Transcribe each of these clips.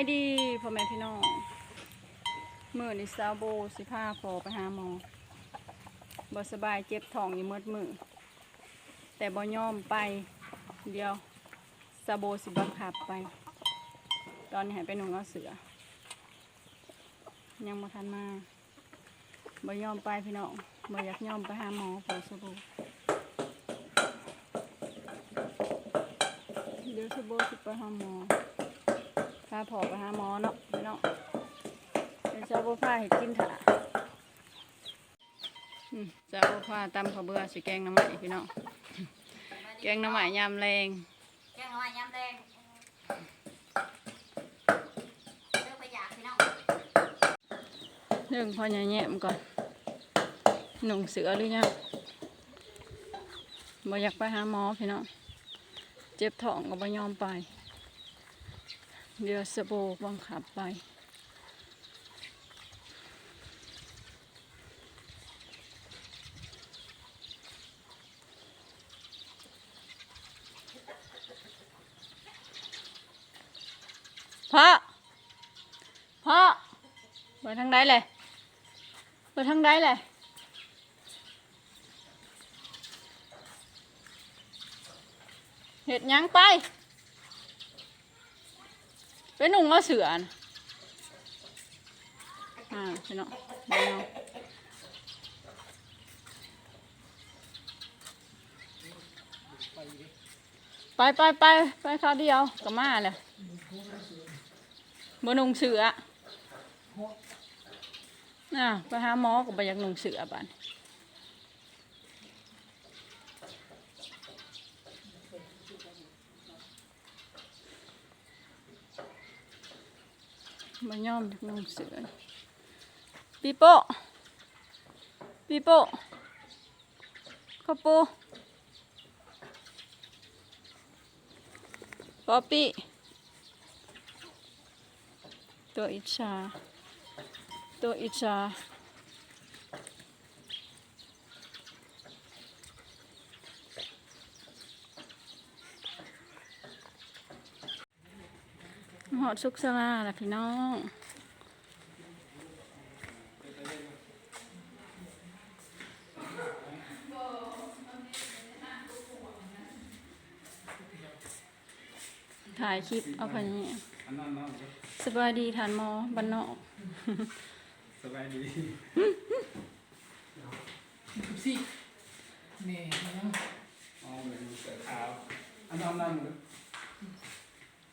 ายดีพ่อแม่พี่น้องมือนี้ซาวโบสิพาพอไปหาหมอบ่สบายเจ็บท้องอยู่มืดมือ แต่บ่ยอมไปเดียวซาโบสิบังคับไป ตอนนี้ให้ไปหนุ่งเอาเสือ ยังบ่ทันมาบ่ยอมไปพี่น้องบ่อยากยอมไปหาหมอพอซาโบเดี๋ยวซาโบสิไปหาหมอ พาพอไปหาหมอเนาะพี่น้องเดี๋ยวเจ้าบัวพาให้กินถ่าอืมเจ้าบัวพาตำข้าวเบื่อสิแกงน้ำใหม่พี่น้องแกงน้ำใหม่ยามแรงแกงหน่อไม้ยำแดงเลือกไปอยากพี่น้องเรื่องพ่อใหญ่แย้มก่อนหนุ่งเสือหรือยังบ่อยากไปหาหมอพี่น้องเจ็บท้องก็บ่ยอมไป เดี๋ยวสะโบบังคับไป พ่อ พ่อไปทางใดเลยไปทางใดเลยเห็ดยังไป ไปหนุ่งเอาเสือนะอ่าพี่น้องไปเอาไปไปไปไปคราวเดียวก็มาเลยบนุ่งเสือน่ะไปหาหมอก็ไปอยากนุ่งเสือบ้าน มายอมอยากนุ่งเสือปีโป้ปีโป้ข้าวปูป๊อปปี้ ตัวอิจฉาตัวอิจฉา หอดสุกสลาล่ะพี่น้องถ่ายคลิปเอาไปนี้อันนั้สบายดีทานหมอบ้านนอกสบายดีสิบสี่นี่นะเอาเหมือนเสือขาวอันนั้นนั่นเลยเ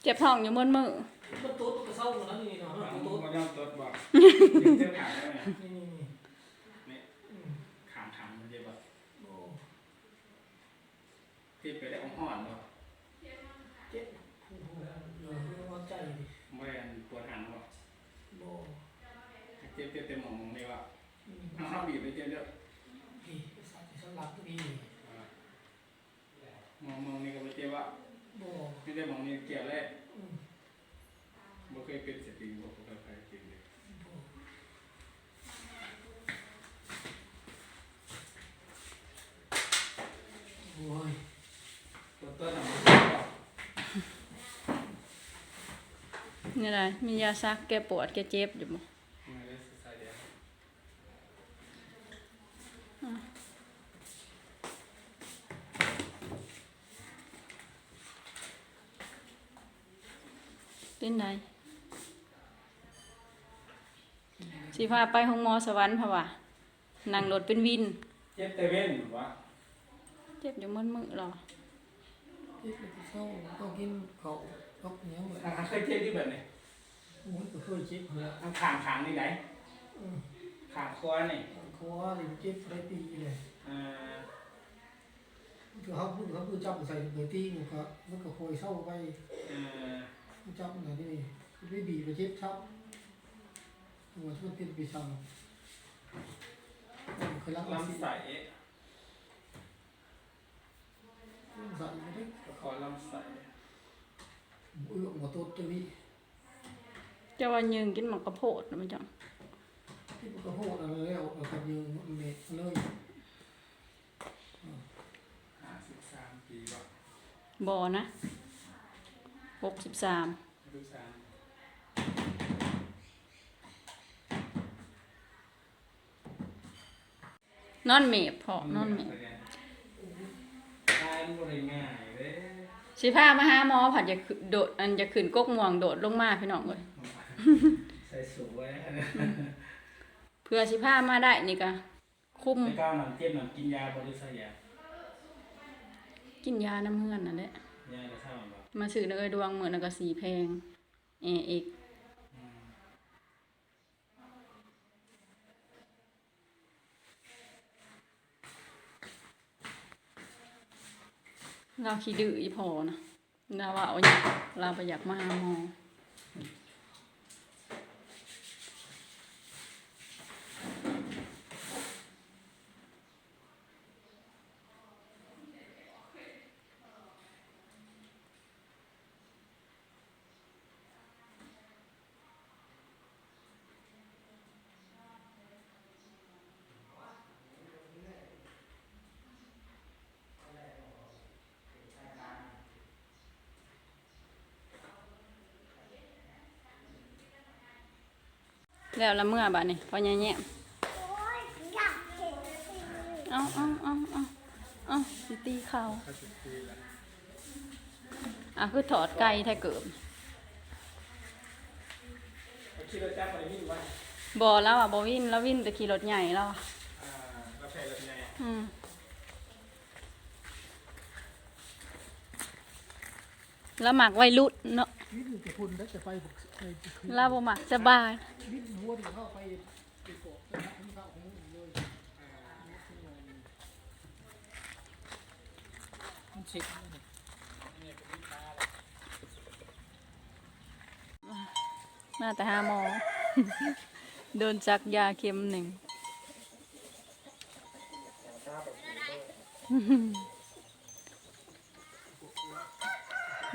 จ็บท้องอยู่มือมือมันโต๊ะกระเซ้าหมดแล้วนี่เนาะเอาโต๊ะมาย่อมตดบอกเจ้าขาวได้ไหมนี่นี่นี่นี่ขามขามมันจะแบบโอ้ที่ไปได้ของห่อนบ่เจ็บเดี๋ยวไม่ว่าใจดิไม่อันปวดหันบ่โบเจ็บเจ็บเต็มหมองเลยว่าอืมเอาข้าวบีบไปเจ็บเยอะพี่สัตว์สลับดีองมองนี่ก็ไปเจ็บว่า โบ ไม่ได้มองนี่เกี่ยวเลย อืม บ่เคยเป็นสติบ่เคยไปเป็นเลย โบ โอ้ย ตัวต้นอะ นี่ไรมียาซักแก้ปวดแก้เจ็บอยู่บ่ไม่ได้ใส่เดียวเป็นไงสิพาไปห้องหมอสวรรค์เพราะว่านั่งรถเป็นวิน เจ็บแต่เว้นวะเจ็บอยู่มือมือหรอเจ็บกระเซ้าต้องกินเขาต้องเนี้ยเหมือนอะเคยเจ็บที่แบบนี้ โอ้ยก็เคยเจ็บแล้วอันขางขางนี่ไหนอืมขางคอนี่เขาว่าเลยเจ็บหลายปีเลยอ่าคือเขาพูดเขาคือจับใส่เบอร์ตี้มันก็มันก็คอยเศร้าไปอ่าจับไหนนี่ไม่บีบไปเจ็บชับหัวชุดติดปีชังเคยรักลำลำใส่ไส้ใส่ไม่ได้ขอลำไส้เอื้อหัวตัวตัวนี้ จะวันยืนกินหมักกระโพดนะมันจังที่กระโพดเอาแล้วกระยืนเม็ดเลยห้าสิบสามปีวะบอนะหกสิบสามนอนเมบพอนอนเมบตายมัาสิพามาหาหมอผัดจะโดดอันจะขึ้นก๊กม่วงโดดลงมาพี่น้องเลย ใส่สูงไว้เพื่อสิพามาได้นี่ก็คุ้มไปก้าวหนังเจ็บหนังกินยาบ่ได้ใส่ยากินยาน้ำเฮือนนั่นแหละยาจะเศร้าบ่มาซื้อเนยดวงเหมือนนก็สีแพงเอเอกเราขี้ดื้ออีพอนะเราว่าเอาอย่างเราไปอยากมาหาหมอ แล้วละเมื่อบัดนี่พอแย่ๆเอาเอาเอาเอาเอาสิตีเขาก็สิตีละอะคือถอดไก่แท้เกิบเอาคิดว่าจับบ่ได้ยินว่าบอแล้วอะบอวินแล้ววินแต่ขี่รถใหญ่แล้วอะอ่าเราใช้รถใหญ่อืมแล้วหมักไว้รุ่นเนาะ วิทย์จะพุ่นแล้วจะไปบุกไปคือแล้วบ่หมักสบายวิทย์หัวที่เข้าไปไปเกะไปหาที่เข้าของมึงเลยมันเช็คมาแต่หาหมอโดนจักยาเข็มหนึ่ง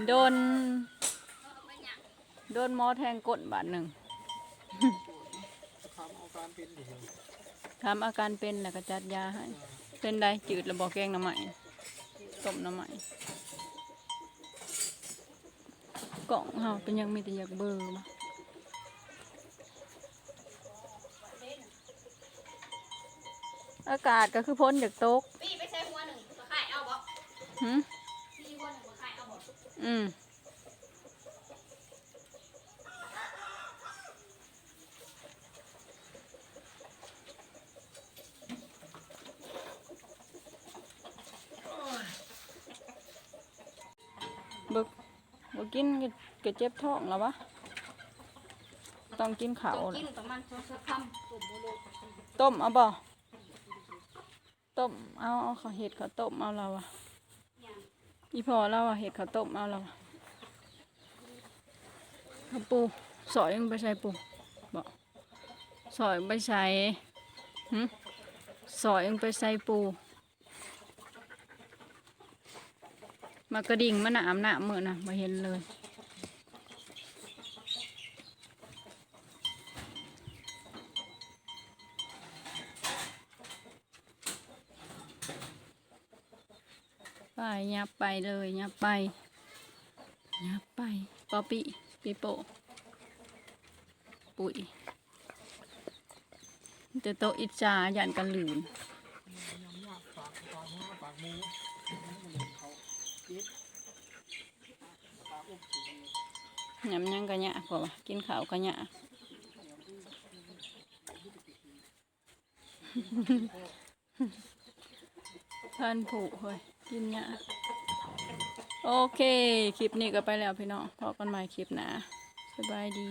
โดน โดนหมอแทงก้นบาดหนึ่งทำเอาการเป็นอยู่ทำอาการเป็นแล้วก็จัดยาให้ เป็นได้จืดระบอกแกงน้ำใหม่ต้มน้ำใหม่กล่องเฮาเป็นยังมีแต่อยากเบอร์มาอากาศก็คือพ้นจากตกพี่ไปใช้หัวหนึ่งมาขายเอาบ่หืมพี่หัวหนึ่งมาขายเอาบ่อืม บ่กินก็ก็เจ็บท้องแล้ววะ ต้องกินข้าวต้องน่ะกินประมาณสองสามคำต้มเอาบ่ต้มเอาเอาข้าวเห็ดข้าวต้มเอาเราอะอีพอเราอะเห็ดข้าวต้มเอาเราอะข้าวปูสอยยังไปใส่ปูบอกสอยไปใส่หึสอยยังไปใส่ปู มากระดิ่งมันหนามหนามือนะมาเห็นเลยไปยับไปเลยยับไปยับไปปอปีปีโปปุ๋ยจะโตอิจฉายันกันลืม ยำยังกะยะพอวะกินข้าวกะยะท่านผูเฮ้ยกินยะโอเค คลิปนี้ก็ไปแล้วพี่น้องพอกันใหม่คลิปนะ สบายดี